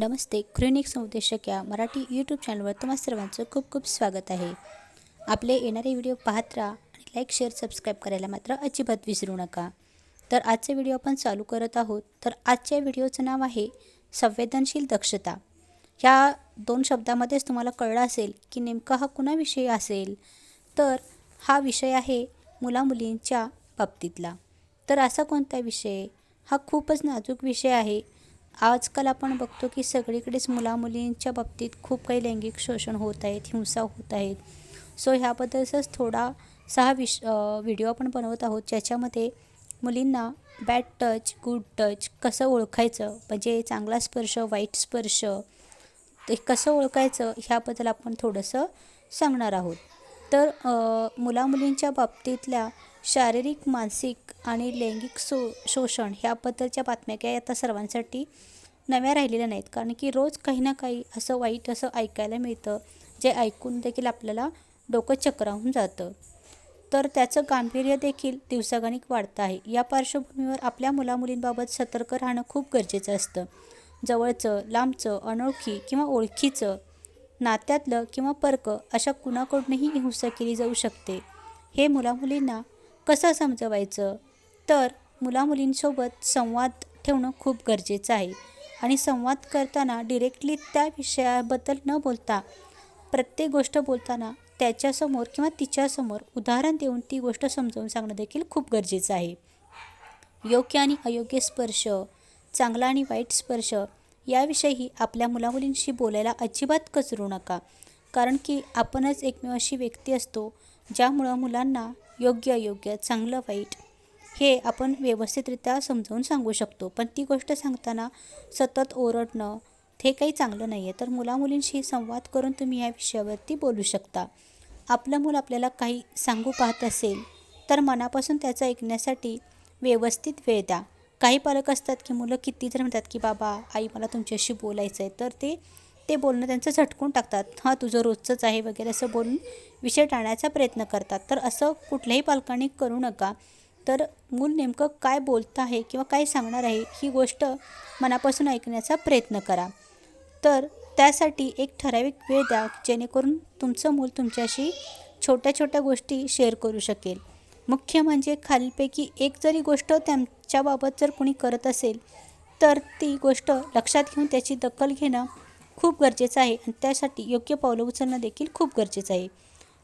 नमस्ते clinic संदेशक या Marathi YouTube चॅनलवर तुम्हा सर्वांचं खूप खूप स्वागत आहे. आपले येणारे व्हिडिओ पाहत राहा आणि लाईक शेअर सबस्क्राईब करायला मात्र अजिबात विसरू नका. तर आजचे व्हिडिओ आपण चालू करत आहोत. तर आजच्या व्हिडिओचं नाव आहे संवेदनशील दक्षता. ह्या दोन शब्दामध्येच तुम्हाला कळलं असेल की नेमका हा कुणाविषयी असेल? तर हा विषय आहे मुलामुलींच्या बाबतीतला. तर असा कोणता विषय? हा खूपच नाजूक विषय आहे. आजकाल आपण बघतो की सगळीकडेच मुलामुलींच्या बाबतीत खूप काही लैंगिक शोषण होत आहेत हिंसा होत आहेत. सो ह्याबद्दलचाच थोडा सहा विश व्हिडिओ आपण बनवत आहोत ज्याच्यामध्ये मुलींना बॅड टच गुड टच कसं ओळखायचं? म्हणजे चांगला स्पर्श वाईट स्पर्श ते कसं ओळखायचं? ह्याबद्दल आपण थोडंसं सांगणार आहोत. तर मुलामुलींच्या बाबतीतल्या शारीरिक मानसिक आणि लैंगिक सो शोषण ह्याबद्दलच्या बातम्या काही आता सर्वांसाठी नव्या राहिलेल्या नाहीत. कारण की रोज काही ना काही असं वाईट असं ऐकायला मिळतं जे ऐकून देखील आपल्याला डोकं चक्रावून जातं. तर त्याचं गांभीर्य देखील दिवसागणिक वाढतं आहे. या पार्श्वभूमीवर आपल्या मुलामुलींबाबत सतर्क राहणं खूप गरजेचं असतं. जवळचं लांबचं अनोळखी किंवा ओळखीचं नात्यातलं किंवा पर्क अशा कुणाकडूनही हिंसा केली जाऊ शकते. हे मुलामुलींना कसं समजवायचं? तर मुलामुलींसोबत संवाद ठेवणं खूप गरजेचं आहे. आणि संवाद करताना डिरेक्टली त्या विषयाबद्दल न बोलता प्रत्येक गोष्ट बोलताना त्याच्यासमोर किंवा तिच्यासमोर उदाहरण देऊन ती गोष्ट समजावून सांगणं देखील खूप गरजेचं आहे. योग्य आणि अयोग्य स्पर्श चांगला आणि वाईट स्पर्श याविषयी आपल्या मुलामुलींशी बोलायला अजिबात कचरू नका. कारण की आपणच एकमेव अशी व्यक्ती असतो ज्यामुळं मुलांना योग्य अयोग्य चांगलं वाईट हे आपण व्यवस्थितरित्या समजावून सांगू शकतो. पण ती गोष्ट सांगताना सतत ओरडणं हे काही चांगलं नाही आहे तर मुलामुलींशी संवाद करून तुम्ही या विषयावरती बोलू शकता. आपलं मुलं आपल्याला काही सांगू पाहत असेल तर मनापासून त्याचं ऐकण्यासाठी व्यवस्थित वेळ द्या. काही पालक असतात की मुलं किती जर म्हणतात की बाबा आई मला तुमच्याशी बोलायचं आहे तर ते ते बोलणं त्यांचं झटकून टाकतात. हां तुझं रोजचंच आहे वगैरे असं बोलून विषय टाळण्याचा प्रयत्न करतात. तर असं कुठल्याही पालकांनी करू नका. तर मूल नेमकं काय बोलत आहे किंवा काय सांगणार आहे ही गोष्ट मनापासून ऐकण्याचा प्रयत्न करा. तर त्यासाठी एक ठराविक वेळ द्या जेणेकरून तुमचं मूल तुमच्याशी छोट्या छोट्या गोष्टी शेअर करू शकेल. मुख्य म्हणजे खालीलपैकी एक जरी गोष्ट त्यांच्याबाबत जर कोणी करत असेल तर ती गोष्ट लक्षात घेऊन त्याची दखल घेणं खूप गरजेचं आहे आणि त्यासाठी योग्य पावलं उचलणं देखील खूप गरजेचं आहे.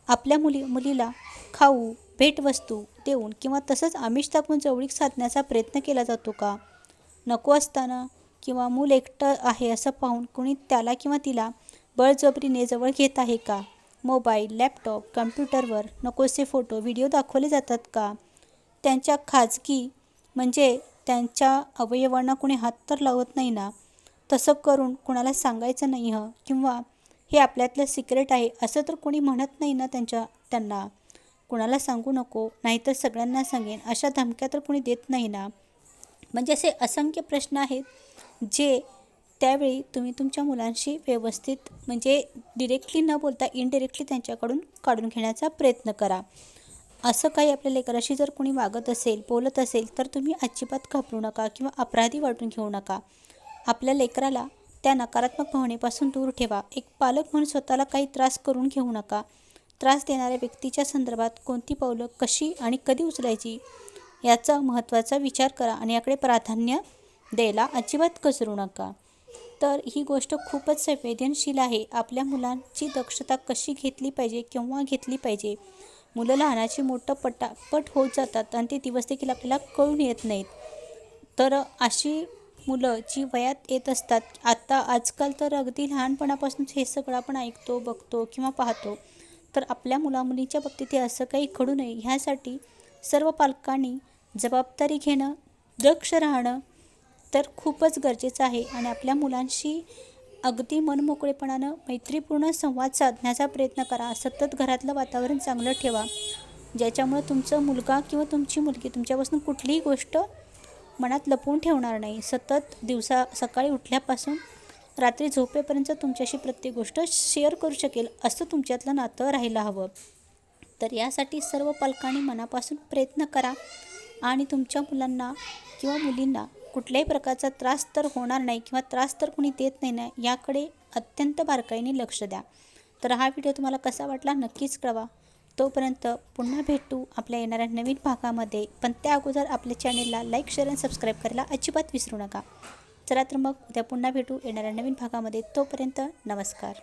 आपल्या मुली मुलीला खाऊ भेटवस्तू देऊन किंवा तसंच आमिष दाखवून जवळीक साधण्याचा प्रयत्न केला जातो का? नको असताना किंवा मूल एकटं आहे असं पाहून कुणी त्याला किंवा तिला बळजबरीने जवळ घेत आहे का? मोबाईल लॅपटॉप कम्प्युटरवर नकोसे फोटो व्हिडिओ दाखवले जातात का? त्यांच्या खाजगी म्हणजे त्यांच्या अवयवांना कुणी हात तर लावत नाही ना? तसं करून कुणाला सांगायचं नाही हं? किंवा हे आपल्यातलं सिक्रेट आहे असं तर कोणी म्हणत नाही ना त्यांच्या त्यांना? कुणाला सांगू नको नाहीतर सगळ्यांना सांगेन अशा धमक्या तर कोणी देत नाही ना? म्हणजे असे असंख्य प्रश्न आहेत जे त्यावेळी तुम्ही तुमच्या मुलांशी व्यवस्थित म्हणजे डिरेक्टली न बोलता इनडिरेक्टली त्यांच्याकडून काढून घेण्याचा प्रयत्न करा. असं काही आपल्या लेकराशी जर कोणी वागत असेल बोलत असेल तर तुम्ही अजिबात घाबरू नका किंवा अपराधी वाटून घेऊ नका. आपल्या लेकराला त्या नकारात्मक भावनेपासून दूर ठेवा. एक पालक म्हणून स्वतःला काही त्रास करून घेऊ नका. त्रास देणाऱ्या व्यक्तीच्या संदर्भात कोणती पावलं कशी आणि कधी उचलायची याचा महत्त्वाचा विचार करा आणि याकडे प्राधान्य द्यायला अजिबात कसरू नका. तर ही गोष्ट खूपच संवेदनशील आहे. आपल्या मुलांची दक्षता कशी घेतली पाहिजे केव्हा घेतली पाहिजे? मुलं लहानाची मोठं पटापट होत जातात आणि ते दिवस देखील आपल्याला कळून येत नाहीत. तर अशी मुलं जी वयात येत असतात आता आजकाल तर अगदी लहानपणापासून हे सगळं आपण ऐकतो बघतो किंवा पाहतो. तर आपल्या मुलामुलींच्या बाबतीत हे असं काही घडू नये. ह्यासाठी सर्व पालकांनी जबाबदारी घेणं दक्ष राहणं तर खूपच गरजेचं आहे. आणि आपल्या मुलांशी अगदी मनमोकळेपणानं मैत्रीपूर्ण संवाद साधण्याचा प्रयत्न करा. सतत घरातलं वातावरण चांगलं ठेवा. ज्याच्यामुळे तुमचं मुलगा किंवा तुमची मुलगी तुमच्यापासून कुठलीही गोष्ट मनात लपवून ठेवणार नाही. सतत दिवसा सकाळी उठल्यापासून रात्री झोपेपर्यंत तुमच्याशी प्रत्येक गोष्ट शेअर करू शकेल असं तुमच्यातलं नातं राहायला हवं. तर यासाठी सर्व पालकांनी मनापासून प्रयत्न करा आणि तुमच्या मुलांना किंवा मुलींना कुठल्याही प्रकारचा त्रास तर होणार नाही किंवा त्रास तर कुणी देत नाही ना याकडे अत्यंत बारकाईने लक्ष द्या. तर हा व्हिडिओ तुम्हाला कसा वाटला नक्कीच कळवा. तोपर्यंत पुन्हा भेटू आपल्या येणाऱ्या नवीन भागामध्ये. पण त्या अगोदर आपल्या चॅनेलला लाईक शेअर आणि सबस्क्राईब करायला अजिबात विसरू नका. चला तर मग उद्या पुन्हा भेटू येणाऱ्या नवीन भागामध्ये. तोपर्यंत नमस्कार.